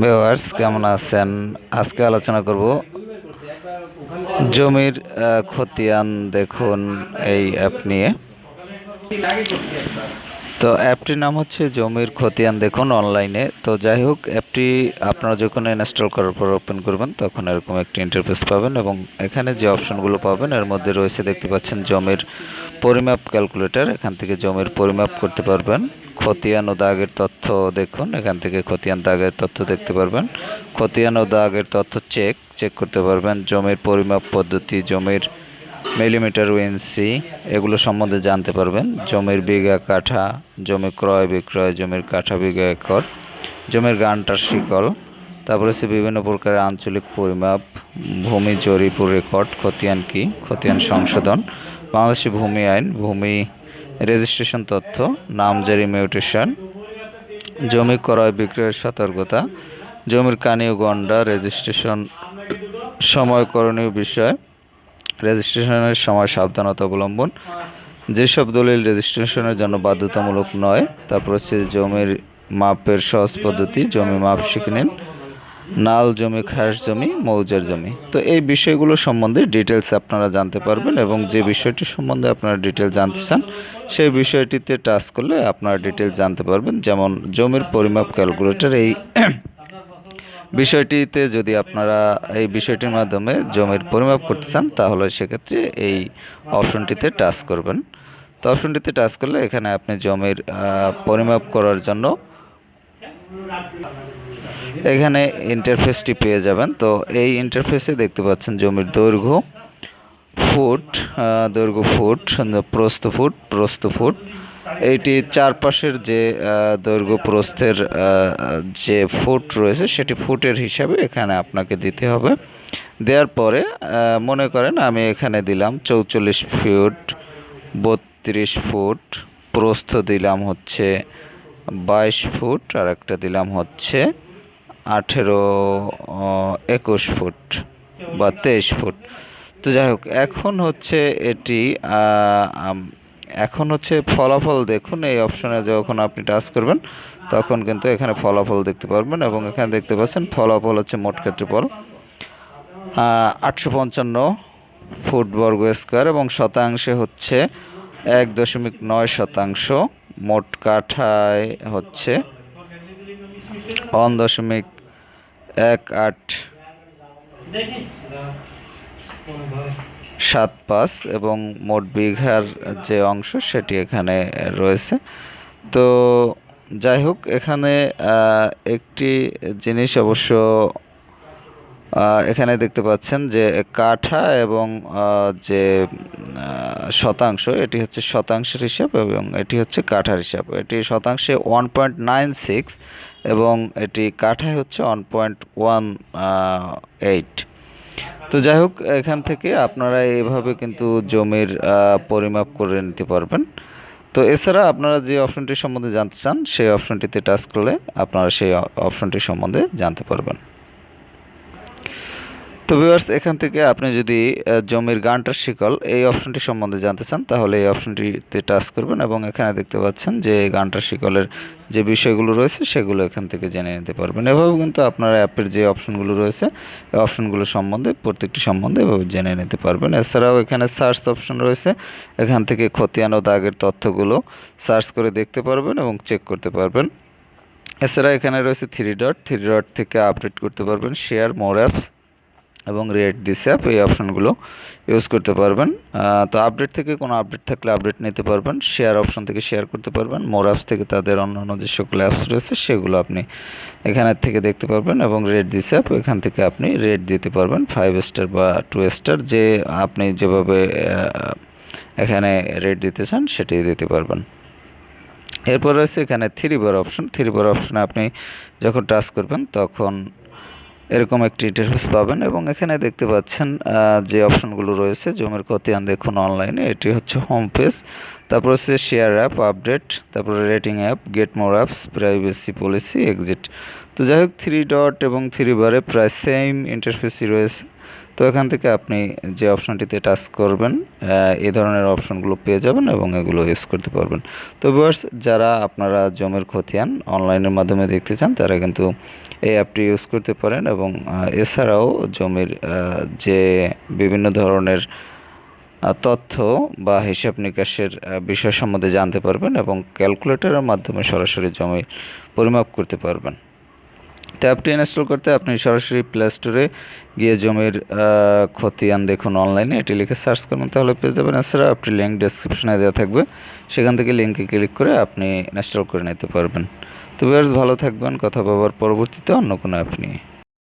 Viewers কেমন আছেন? আজকে আলোচনা করব জমির খতিয়ান দেখুন এই অ্যাপ নিয়ে। তো অ্যাপটির নাম হচ্ছে জমির খতিয়ান দেখুন অনলাইনে তো যাই হোক অ্যাপটি আপনারা যখন ইনস্টল করার পর ওপেন করবেন, তখন এরকম একটি ইন্টারফেস পাবেন এবং এখানে যে অপশনগুলো পাবেন, এর মধ্যে রয়েছে দেখতে পাচ্ছেন জমির পরিমাপ ক্যালকুলেটর এখান থেকে জমির পরিমাপ করতে পারবেন। খতিয়ান ও দাগের তথ্য দেখুন, এখান থেকে খতিয়ান, দাগের তথ্য দেখতে পারবেন। খতিয়ান ও দাগের তথ্য চেক চেক করতে পারবেন। জমির পরিমাপ পদ্ধতি, জমির মিলিমিটার ইঞ্চি, এগুলো সম্বন্ধে জানতে পারবেন। জমির বিঘা কাঠা, জমি ক্রয় বিক্রয়, জমির কাঠা বিঘা একর, জমির গানটার শিকল, তারপরে হচ্ছে বিভিন্ন প্রকারের আঞ্চলিক পরিমাপ, ভূমি জরিপ রেকর্ড, খতিয়ান কি, খতিয়ান সংশোধন, বাংলাদেশি ভূমি আইন, ভূমি রেজিস্ট্রেশন তথ্য নামজারি মিউটেশন, জমি ক্রয় বিক্রয়ের সতর্কতা, জমির কানি ও গন্ডা রেজিস্ট্রেশন সময়করণীয় বিষয় রেজিস্ট্রেশনের সময় সাবধানতা অবলম্বন। যেসব দলিল রেজিস্ট্রেশনের জন্য বাধ্যতামূলক নয়, তারপর হচ্ছে জমির মাপের সহজ পদ্ধতি, জমি মাপ শিখে নিন। নাল জমি, খাস জমি, মৌজার জমি। তো এই বিষয়গুলো সম্বন্ধে ডিটেলস আপনারা জানতে পারবেন এবং যে বিষয়টি সম্বন্ধে আপনারা ডিটেল জানতে চান, সেই বিষয়টিতে টাচ করলে আপনারা ডিটেল জানতে পারবেন। যেমন জমির পরিমাপ ক্যালকুলেটর, এই বিষয়টিতে যদি আপনারা এই বিষয়টির মাধ্যমে জমির পরিমাপ করতে চান, তাহলে সেক্ষেত্রে এই অপশনটিতে টাচ করবেন। তো অপশনটিতে টাচ করলে এখানে আপনি জমির পরিমাপ করার জন্য এখানে ইন্টারফেসটি পেয়ে যাবেন। তো এই ইন্টারফেসে দেখতে পাচ্ছেন জমির দৈর্ঘ্য ফুট দৈর্ঘ্য ফুট প্রস্থ ফুট প্রস্থ ফুট। এইটি চারপাশের যে দৈর্ঘ্য প্রস্থের যে ফুট রয়েছে সেটি ফুটের হিসাবে এখানে আপনাকে দিতে হবে। দেওয়ার পরে মনে করেন আমি এখানে দিলাম চৌচল্লিশ ফুট, বত্রিশ ফুট, প্রস্থ দিলাম হচ্ছে বাইশ ফুট, আর একটা দিলাম হচ্ছে আঠেরো একুশ ফুট বা তেইশ ফুট। তো যাই হোক, এখন হচ্ছে এটি এখন হচ্ছে ফলাফল দেখুন, এই অপশনে যখন আপনি টাচ করবেন, তখন কিন্তু এখানে ফলাফল দেখতে পারবেন এবং এখানে দেখতে পাচ্ছেন ফলাফল হচ্ছে মোট ক্ষেত্রফল আটশো পঞ্চান্ন ফুট বর্গ স্কোয়ার এবং শতাংশে হচ্ছে এক দশমিক নয় শতাংশ। মোট কাঠায় হচ্ছে ওয়ান দশমিক এক আট। সাত পাঁচ এবং মোট বিঘার যে অংশ সেটি এখানে রয়েছে। তো যাই হোক, এখানে একটি জিনিস অবশ্য এখানে দেখতে পাচ্ছেন যে কাঠা এবং যে শতাংশ, এটি হচ্ছে শতাংশের হিসাব এবং এটি হচ্ছে কাঠার হিসাব। এটি শতাংশে ওয়ান পয়েন্ট নাইন সিক্স এবং এটি কাঠায় হচ্ছে ওয়ান পয়েন্ট ওয়ান এইট তো যাই হোক, এখান থেকে আপনারা এভাবে কিন্তু জমির পরিমাপ করে নিতে পারবেন। তো এছাড়া আপনারা যে অপশনটি সম্বন্ধে জানতে চান, সেই অপশনটিতে টাচ করলে আপনারা সেই অপশনটি সম্বন্ধে জানতে পারবেন। তো ভিউয়ার্স এখান থেকে আপনি যদি জমির গানটার শিকল, এই অপশনটি সম্বন্ধে জানতে চান, তাহলে এই অপশনটিতে টাচ করবেন এবং এখানে দেখতে পাচ্ছেন যে গানটার শিকলের যে বিষয়গুলো রয়েছে, সেগুলো এখান থেকে জেনে নিতে পারবেন। এভাবে কিন্তু আপনার অ্যাপের যে অপশনগুলো রয়েছে, এই অপশনগুলো সম্বন্ধে, প্রত্যেকটি সম্বন্ধে এভাবে জেনে নিতে পারবেন। এছাড়াও এখানে সার্চ অপশন রয়েছে, এখান থেকে খতিয়ান ও দাগের তথ্যগুলো সার্চ করে দেখতে পারবেন এবং চেক করতে পারবেন। এছাড়া এখানে রয়েছে থ্রি ডট থ্রি ডট থেকে আপডেট করতে পারবেন শেয়ার মোর অ্যাপস এবং রেট দিস অ্যাপ এই অপশনগুলো ইউজ করতে পারবেন। তো আপডেট থেকে কোনো আপডেট থাকলে আপডেট নিতে পারবেন। শেয়ার অপশন থেকে শেয়ার করতে পারবেন। মোর অ্যাপস থেকে তাদের অন্যান্য যে সকল অ্যাপস রয়েছে, সেগুলো আপনি এখানের থেকে দেখতে পারবেন এবং রেট দিস অ্যাপ এখান থেকে আপনি রেট দিতে পারবেন। ফাইভ স্টার বা টু স্টার যে আপনি যেভাবে এখানে রেট দিতে চান সেটি দিতে পারবেন। এরপর রয়েছে এখানে three bar option three bar অপশনে আপনি যখন টাচ করবেন, তখন এরকম একটি ইন্টারফেস পাবেন এবং এখানে দেখতে পাচ্ছেন যে অপশনগুলো রয়েছে, জমির খতিয়ান দেখুন অনলাইনে এটি হচ্ছে হোম পেজ তারপর হচ্ছে শেয়ার অ্যাপ আপডেট তারপরে rating app get more apps privacy policy exit তো যাই হোক থ্রি ডট এবং থ্রি বারে প্রায় সেম ইন্টারফেসই রয়েছে। তো এখান থেকে আপনি যে অপশনটিতে টাচ করবেন এই ধরনের অপশনগুলো পেয়ে যাবেন এবং এগুলো ইউজ করতে পারবেন। তো ভিউয়ার্স, যারা আপনারা জমির খতিয়ান অনলাইনের মাধ্যমে দেখতে চান, তারা কিন্তু এই অ্যাপটি ইউজ করতে পারেন এবং এছাড়াও জমির যে বিভিন্ন ধরনের তথ্য বা হিসাব নিকাশের বিষয় সম্বন্ধে জানতে পারবেন এবং ক্যালকুলেটরের মাধ্যমে সরাসরি জমি পরিমাপ করতে পারবেন। তো অ্যাপটি ইনস্টল করতে আপনি সরাসরি প্লে স্টোরে গিয়ে জমির খতিয়ান দেখুন অনলাইনে এটি লিখে সার্চ করুন, তাহলে পেয়ে যাবেন। এছাড়া আপনি লিঙ্ক ডেসক্রিপশনে দেওয়া থাকবে। সেখান থেকে লিঙ্কে ক্লিক করে আপনি ইনস্টল করে নিতে পারবেন। তো ভালো থাকবেন, কথা বলার পরবর্তীতে অন্য কোনো অ্যাপ নিয়ে।